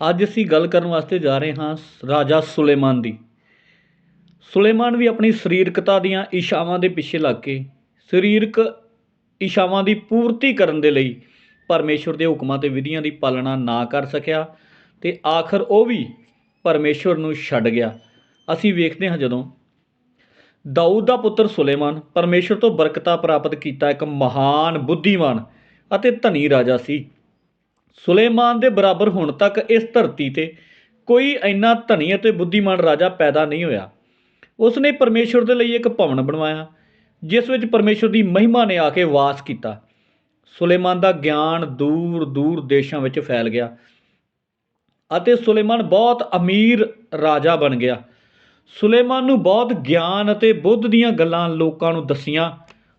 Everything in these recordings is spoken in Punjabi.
ਅੱਜ ਅਸੀਂ ਗੱਲ ਕਰਨ ਵਾਸਤੇ ਜਾ ਰਹੇ ਹਾਂ ਰਾਜਾ ਸੁਲੇਮਾਨ ਦੀ। ਸੁਲੇਮਾਨ ਵੀ ਆਪਣੀ ਸਰੀਰਕਤਾ ਦੀਆਂ ਇੱਛਾਵਾਂ ਦੇ ਪਿੱਛੇ ਲੱਗ ਕੇ ਸਰੀਰਕ ਇੱਛਾਵਾਂ ਦੀ ਪੂਰਤੀ ਕਰਨ ਦੇ ਲਈ ਪਰਮੇਸ਼ਵਰ ਦੇ ਹੁਕਮਾਂ ਤੇ ਵਿਧੀਆਂ ਦੀ ਪਾਲਣਾ ਨਾ ਕਰ ਸਕਿਆ ਤੇ ਆਖਰ ਉਹ ਵੀ ਪਰਮੇਸ਼ਵਰ ਨੂੰ ਛੱਡ ਗਿਆ। ਅਸੀਂ ਵੇਖਦੇ ਹਾਂ ਜਦੋਂ ਦਾਊਦ ਦਾ ਪੁੱਤਰ ਸੁਲੇਮਾਨ ਪਰਮੇਸ਼ਵਰ ਤੋਂ ਬਰਕਤਾਂ ਪ੍ਰਾਪਤ ਕੀਤਾ ਇੱਕ ਮਹਾਨ ਬੁੱਧੀਮਾਨ ਅਤੇ ਧਨੀ ਰਾਜਾ ਸੀ। ਸੁਲੇਮਾਨ ਦੇ ਬਰਾਬਰ ਹੁਣ ਤੱਕ ਇਸ ਧਰਤੀ ਤੇ ਕੋਈ ਇੰਨਾ ਧਨੀ ਅਤੇ ਬੁੱਧੀਮਾਨ ਰਾਜਾ ਪੈਦਾ ਨਹੀਂ ਹੋਇਆ। ਉਸ ਨੇ ਪਰਮੇਸ਼ਵਰ ਦੇ ਲਈ ਇੱਕ ਭਵਨ ਬਣਵਾਇਆ, ਜਿਸ ਵਿੱਚ ਪਰਮੇਸ਼ਵਰ ਦੀ ਮਹਿਮਾ ਨੇ ਆ ਕੇ ਵਾਸ ਕੀਤਾ। ਸੁਲੇਮਾਨ ਦਾ ਗਿਆਨ ਦੂਰ ਦੂਰ ਦੇਸ਼ਾਂ ਵਿੱਚ ਫੈਲ ਗਿਆ ਅਤੇ ਸੁਲੇਮਾਨ ਬਹੁਤ ਅਮੀਰ ਰਾਜਾ ਬਣ ਗਿਆ। ਸੁਲੇਮਾਨ ਨੂੰ ਬਹੁਤ ਗਿਆਨ ਅਤੇ ਬੁੱਧ ਦੀਆਂ ਗੱਲਾਂ ਲੋਕਾਂ ਨੂੰ ਦੱਸੀਆਂ।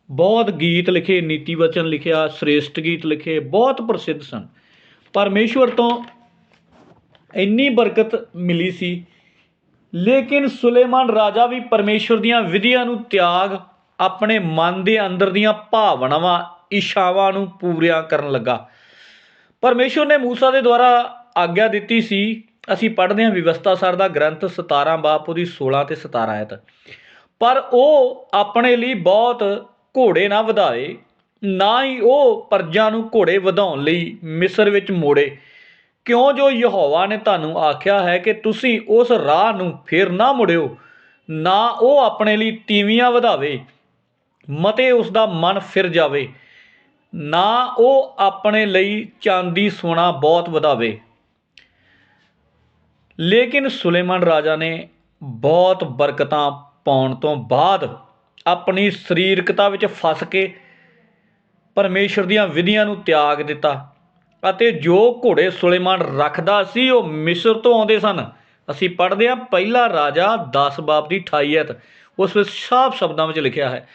ਬਹੁਤ ਗੀਤ ਲਿਖੇ ਨੀਤੀ ਵਚਨ ਲਿਖਿਆ, ਸ੍ਰੇਸ਼ਟ ਗੀਤ ਲਿਖੇ, ਬਹੁਤ ਪ੍ਰਸਿੱਧ ਸਨ। ਪਰਮੇਸ਼ਵਰ ਤੋਂ ਇੰਨੀ ਬਰਕਤ ਮਿਲੀ ਸੀ। ਲੇਕਿਨ ਸੁਲੇਮਾਨ ਰਾਜਾ ਵੀ ਪਰਮੇਸ਼ਵਰ ਦੀਆਂ ਵਿਧੀਆਂ ਨੂੰ ਤਿਆਗ, ਆਪਣੇ ਮਨ ਦੇ ਅੰਦਰ ਦੀਆਂ ਭਾਵਨਾਵਾਂ, ਇੱਛਾਵਾਂ ਨੂੰ ਪੂਰੀਆਂ ਕਰਨ ਲੱਗਾ। ਪਰਮੇਸ਼ਵਰ ਨੇ ਮੂਸਾ ਦੇ ਦੁਆਰਾ ਆਗਿਆ ਦਿੱਤੀ ਸੀ। ਅਸੀਂ ਪੜ੍ਹਦੇ ਹਾਂ ਵਿਵਸਥਾ ਸਰ ਦਾ ਗ੍ਰੰਥ 17 ਬਾਪ ਉਹਦੀ 16 ਤੇ 17 ਆਇਤ। ਪਰ ਉਹ ਆਪਣੇ ਲਈ ਬਹੁਤ ਘੋੜੇ ਨਾ ਵਧਾਏ ਨਾ ਹੀ ਉਹ ਪਰਜ਼ਾਂ ਨੂੰ ਘੋੜੇ ਵਧਾਉਣ ਲਈ ਮਿਸਰ ਵਿੱਚ ਮੋੜੇ। ਕਿਉਂ ਜੋ ਯਹੋਵਾ ਨੇ ਤੁਹਾਨੂੰ ਆਖਿਆ ਹੈ ਕਿ ਤੁਸੀਂ ਉਸ ਰਾਹ ਨੂੰ ਫਿਰ ਨਾ ਮੁੜਿਓ, ਨਾ ਉਹ ਆਪਣੇ ਲਈ ਤੀਵੀਆਂ ਵਧਾਵੇ, ਮਤੇ ਉਸ ਦਾ ਮਨ ਫਿਰ ਜਾਵੇ, ਨਾ ਉਹ ਆਪਣੇ ਲਈ ਚਾਂਦੀ ਸੋਨਾ ਬਹੁਤ ਵਧਾਵੇ। ਲੇਕਿਨ ਸੁਲੇਮਾਨ ਰਾਜਾ ਨੇ ਬਹੁਤ ਬਰਕਤਾਂ ਪਾਉਣ ਤੋਂ ਬਾਅਦ ਆਪਣੀ ਸਰੀਰਕਤਾ ਵਿੱਚ ਫਸ ਕੇ ਪਰਮੇਸ਼ਰ ਦੀਆਂ ਵਿਧੀਆਂ ਨੂੰ ਤਿਆਗ ਦਿੱਤਾ ਅਤੇ ਜੋ ਘੋੜੇ ਸੁਲੇਮਾਨ ਰੱਖਦਾ ਸੀ, ਉਹ ਮਿਸਰ ਤੋਂ ਆਉਂਦੇ ਸਨ। ਅਸੀਂ ਪੜ੍ਹਦੇ ਹਾਂ, ਪਹਿਲਾ ਰਾਜਾ 10 ਬਾਬ ਦੀ 28 ਐਤ। ਉਸ ਵਿੱਚ ਸਾਫ਼ ਸ਼ਬਦਾਂ ਵਿੱਚ ਲਿਖਿਆ ਹੈ,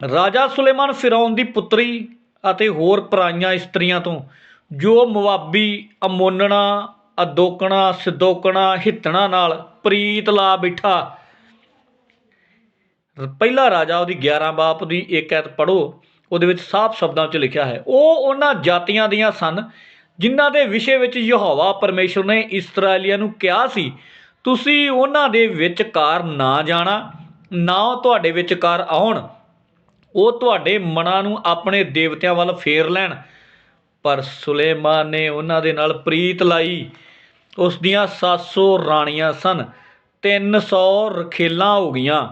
ਰਾਜਾ ਸੁਲੇਮਾਨ ਫਿਰੌਨ ਦੀ ਪੁੱਤਰੀ ਅਤੇ ਹੋਰ ਪਰਾਈਆਂ ਇਸਤਰੀਆਂ ਤੋਂ, ਜੋ ਮਵਾਬੀ ਅਮੋਨਣਾ, ਅਦੋਕਣਾ, ਸਿਦੋਕਣਾ, ਹਿੱਤਣਾ ਨਾਲ ਪ੍ਰੀਤ ਲਾ ਬਿਠਾ। ਪਹਿਲਾ ਰਾਜਾ ਉਹਦੀ 11 ਬਾਪ ਦੀ ਇੱਕ ਐਤ ਪੜੋ ਉਹਦੇ ਵਿੱਚ ਸਾਫ਼ ਸ਼ਬਦਾਂ 'ਚ ਲਿਖਿਆ ਹੈ। ਉਹ ਉਹਨਾਂ ਜਾਤੀਆਂ ਦੀਆਂ ਸਨ, ਜਿਨ੍ਹਾਂ ਦੇ ਵਿਸ਼ੇ ਵਿੱਚ ਯਹੋਵਾ ਪਰਮੇਸ਼ਰ ਨੇ ਇਸਰਾਏਲੀਆਂ ਨੂੰ ਕਿਹਾ ਸੀ, ਤੁਸੀਂ ਉਹਨਾਂ ਦੇ ਵਿਚਕਾਰ ਨਾ ਜਾਣਾ, ਨਾ ਉਹ ਤੁਹਾਡੇ ਵਿਚਕਾਰ ਆਉਣ। ਉਹ ਤੁਹਾਡੇ ਮਨਾਂ ਨੂੰ ਆਪਣੇ ਦੇਵਤਿਆਂ ਵੱਲ ਫੇਰ ਲੈਣ। ਪਰ ਸੁਲੇਮਾਨ ਨੇ ਉਹਨਾਂ ਦੇ ਨਾਲ ਪ੍ਰੀਤ ਲਾਈ। ਉਸ ਦੀਆਂ 700 ਰਾਣੀਆਂ ਸਨ 300 ਰਖੇਲਾਂ ਹੋ ਗਈਆਂ।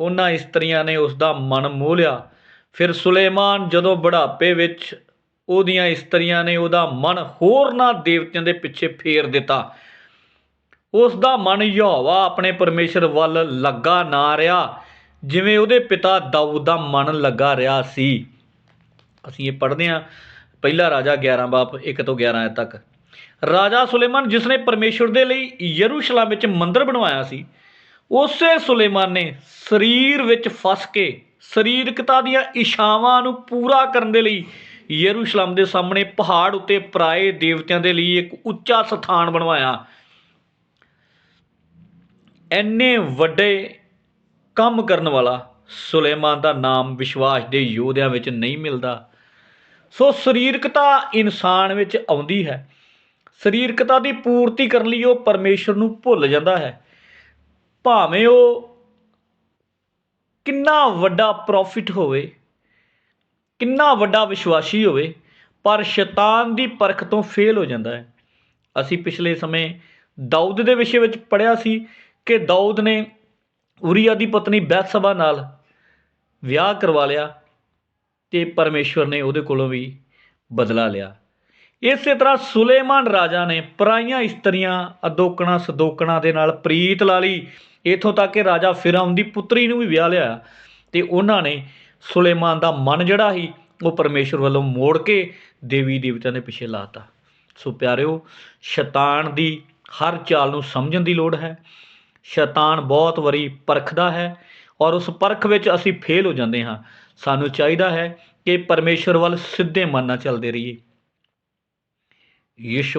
ਉਹਨਾਂ ਇਸਤਰੀਆਂ ਨੇ ਉਸ ਦਾ ਮਨ ਮੋਹ ਲਿਆ। ਫਿਰ ਸੁਲੇਮਾਨ ਜਦੋਂ ਬੁਢਾਪੇ ਵਿੱਚ ਉਹਦੀਆਂ ਇਸਤਰੀਆਂ ਨੇ ਉਹਦਾ ਮਨ ਹੋਰਨਾਂ ਦੇਵਤਿਆਂ ਦੇ ਪਿੱਛੇ ਫੇਰ ਦਿੱਤਾ। ਉਸ ਦਾ ਮਨ ਯਹੋਵਾ ਆਪਣੇ ਪਰਮੇਸ਼ਰ ਵੱਲ ਲੱਗਾ ਨਾ ਰਿਹਾ, ਜਿਵੇਂ ਉਹਦੇ ਪਿਤਾ ਦਾਊਦ ਦਾ ਮਨ ਲੱਗਾ ਰਿਹਾ ਸੀ। ਅਸੀਂ ਇਹ ਪੜ੍ਹਦੇ ਹਾਂ, ਪਹਿਲਾ ਰਾਜਾ 11 ਬਾਪ 1 ਤੋਂ 11 ਆਇਤ ਤੱਕ। ਰਾਜਾ ਸੁਲੇਮਾਨ ਜਿਸ ਨੇ ਪਰਮੇਸ਼ਰ ਦੇ ਲਈ ਯਰੂਸ਼ਲਮ ਵਿੱਚ ਮੰਦਰ ਬਣਵਾਇਆ ਸੀ, ਉਸੇ ਸੁਲੇਮਾਨ ਨੇ ਸਰੀਰ ਵਿੱਚ ਫਸ ਕੇ ਸਰੀਰਕਤਾ ਦੀਆਂ ਇੱਛਾਵਾਂ ਨੂੰ ਪੂਰਾ ਕਰਨ ਦੇ ਲਈ ਯਰੂਸ਼ਲਮ ਦੇ ਸਾਹਮਣੇ ਪਹਾੜ ਉੱਤੇ ਪਰਾਏ ਦੇਵਤਿਆਂ ਦੇ ਲਈ ਇੱਕ ਉੱਚਾ ਸਥਾਨ ਬਣਵਾਇਆ। ਐਨੇ ਵੱਡੇ ਕੰਮ ਕਰਨ ਵਾਲਾ ਸੁਲੇਮਾਨ ਦਾ ਨਾਮ ਵਿਸ਼ਵਾਸ ਦੇ ਯੋਧਿਆਂ ਵਿੱਚ ਨਹੀਂ ਮਿਲਦਾ। ਸੋ ਸਰੀਰਕਤਾ ਇਨਸਾਨ ਵਿੱਚ ਆਉਂਦੀ ਹੈ। ਸਰੀਰਕਤਾ ਦੀ ਪੂਰਤੀ ਕਰਨ ਲਈ ਉਹ ਪਰਮੇਸ਼ਰ ਨੂੰ ਭੁੱਲ ਜਾਂਦਾ ਹੈ। ਭਾਵੇਂ ਉਹ ਕਿੰਨਾ ਵੱਡਾ ਪ੍ਰੋਫਿਟ ਹੋਵੇ, ਕਿੰਨਾ ਵੱਡਾ ਵਿਸ਼ਵਾਸੀ ਹੋਵੇ, ਪਰ ਸ਼ੈਤਾਨ ਦੀ ਪਰਖ ਤੋਂ ਫੇਲ ਹੋ ਜਾਂਦਾ ਹੈ। ਅਸੀਂ ਪਿਛਲੇ ਸਮੇਂ ਦਾਊਦ ਦੇ ਵਿਸ਼ੇ ਵਿੱਚ ਪੜ੍ਹਿਆ ਸੀ ਕਿ ਦਾਊਦ ਨੇ ਉਰੀਆ ਦੀ ਪਤਨੀ ਬੈਤਸਬਾ ਨਾਲ ਵਿਆਹ ਕਰਵਾ ਲਿਆ ਤੇ ਪਰਮੇਸ਼ਵਰ ਨੇ ਉਹਦੇ ਕੋਲੋਂ ਵੀ ਬਦਲਾ ਲਿਆ। ਇਸੇ ਤਰ੍ਹਾਂ ਸੁਲੇਮਾਨ ਰਾਜਾ ਨੇ ਪਰਾਈਆਂ ਇਸਤਰੀਆਂ ਅਦੋਕਣਾ ਸਦੋਕਣਾ ਦੇ ਨਾਲ ਪ੍ਰੀਤ ਲਾ ਲਈ। ਇਥੋਂ ਤੱਕ ਕਿ ਰਾਜਾ ਫਿਰਮ ਦੀ ਪੁੱਤਰੀ ਨੂੰ ਵੀ ਵਿਆਹ ਲਿਆ ਤੇ ਉਹਨਾਂ ਨੇ ਸੁਲੇਮਾਨ ਦਾ ਮਨ ਜਿਹੜਾ ਸੀ, ਉਹ ਪਰਮੇਸ਼ਵਰ ਵੱਲੋਂ ਮੋੜ ਕੇ ਦੇਵੀ ਦੇਵਤਿਆਂ ਦੇ ਪਿੱਛੇ ਲਾਤਾ ਸੋ ਪਿਆਰਿਓ, ਸ਼ੈਤਾਨ ਦੀ ਹਰ ਚਾਲ ਨੂੰ ਸਮਝਣ ਦੀ ਲੋੜ ਹੈ। ਸ਼ੈਤਾਨ ਬਹੁਤ ਵਾਰੀ ਪਰਖਦਾ ਹੈ ਔਰ ਉਸ ਪਰਖ ਵਿੱਚ ਅਸੀਂ ਫੇਲ ਹੋ ਜਾਂਦੇ ਹਾਂ। ਸਾਨੂੰ ਚਾਹੀਦਾ ਹੈ ਕਿ ਪਰਮੇਸ਼ਵਰ ਵੱਲ ਸਿੱਧੇ ਮਨ ਨਾਲ ਚੱਲਦੇ ਰਹੀਏ। 于是。